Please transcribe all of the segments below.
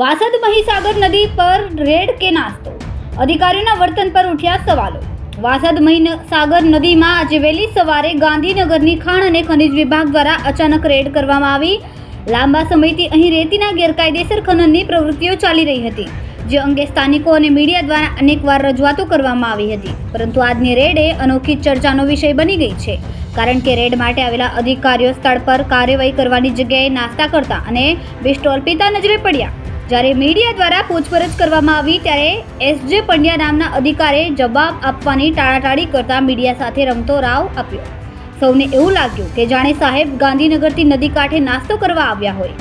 વાસદ મહીસાગર નદી પર રેડ કે નાસ્તો? અધિકારીઓના વર્તન પર ઉઠ્યા સવાલો. વાસદ મહીસાગર નદીમાં આજે વહેલી સવારે ગાંધીનગરની ખાણ અને ખનિજ વિભાગ દ્વારા અચાનક રેડ કરવામાં આવી. લાંબા સમયથી અહીં રેતીના ગેરકાયદેસર ખનનની પ્રવૃત્તિઓ ચાલી રહી હતી, જે અંગે સ્થાનિકો અને મીડિયા દ્વારા અનેકવાર રજૂઆતો કરવામાં આવી હતી. પરંતુ આજની રેડે અનોખી ચર્ચાનો વિષય બની ગઈ છે, કારણ કે રેડ માટે આવેલા અધિકારીઓ સ્થળ પર કાર્યવાહી કરવાની જગ્યાએ નાસ્તા કરતા અને બે સ્ટોલ પીતા નજરે પડ્યા. જ્યારે મીડિયા દ્વારા પૂછપરછ કરવામાં આવી ત્યારે એસજે પંડ્યા નામના અધિકારીએ જવાબ આપવાની ટાળાટાળી કરતા મીડિયા સાથે રમતો રાવ આપ્યો. સૌને એવું લાગ્યું કે જાણે સાહેબ ગાંધીનગરથી નદી કાંઠે નાસ્તો કરવા આવ્યા હોય.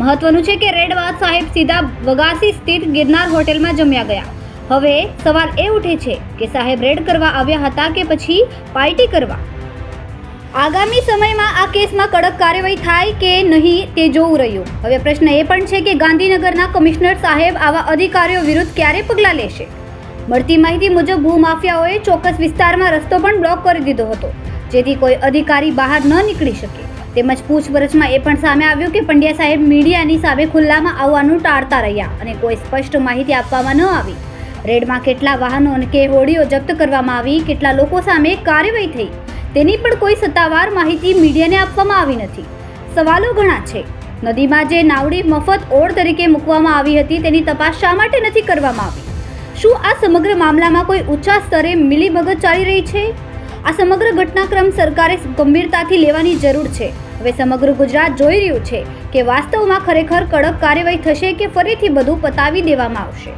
મહત્વનું છે કે રેડવાદ સાહેબ સીધા વગાસી સ્થિત ગિરનાર હોટેલમાં જમ્યા ગયા. હવે સવાલ એ ઉઠે છે કે સાહેબ રેડ કરવા આવ્યા હતા કે પછી પાર્ટી કરવા? આગામી સમયમાં આ કેસમાં કડક કાર્યવાહી થાય કે નહીં તે જોવું રહ્યું. હવે પ્રશ્ન એ પણ છે કે ગાંધીનગરના કમિશનર સાહેબ આવા અધિકારીઓ વિરુદ્ધ ક્યારે પગલાં લેશે? મળતી માહિતી મુજબ ભૂમાફિયાઓએ ચોક્કસ વિસ્તારમાં રસ્તો પણ બ્લોક કરી દીધો હતો, જેથી કોઈ અધિકારી બહાર ન નીકળી શકે. તેમજ પૂછપરછમાં એ પણ સામે આવ્યું કે પંડ્યા સાહેબ મીડિયાની સામે ખુલ્લામાં આવવાનું ટાળતા રહ્યા અને કોઈ સ્પષ્ટ માહિતી આપવામાં ન આવી. રેડમાં કેટલા વાહનો અને કે હોડીઓ જપ્ત કરવામાં આવી, કેટલા લોકો સામે કાર્યવાહી થઈ તેની પણ કોઈ સત્તાવાર માહિતી મીડિયાને આપવામાં આવી નથી. સવાલો ઘણા છે. નદીમાં જે નાવડી મફત ઓળ તરીકે મૂકવામાં આવી હતી તેની તપાસ શા માટે નથી કરવામાં આવી? શું આ સમગ્ર મામલામાં કોઈ ઊંચા સ્તરે મિલીભગત ચાલી રહી છે? આ સમગ્ર ઘટનાક્રમ સરકારે ગંભીરતાથી લેવાની જરૂર છે. હવે સમગ્ર ગુજરાત જોઈ રહ્યું છે કે વાસ્તવમાં ખરેખર કડક કાર્યવાહી થશે કે ફરીથી બધું પતાવી દેવામાં આવશે.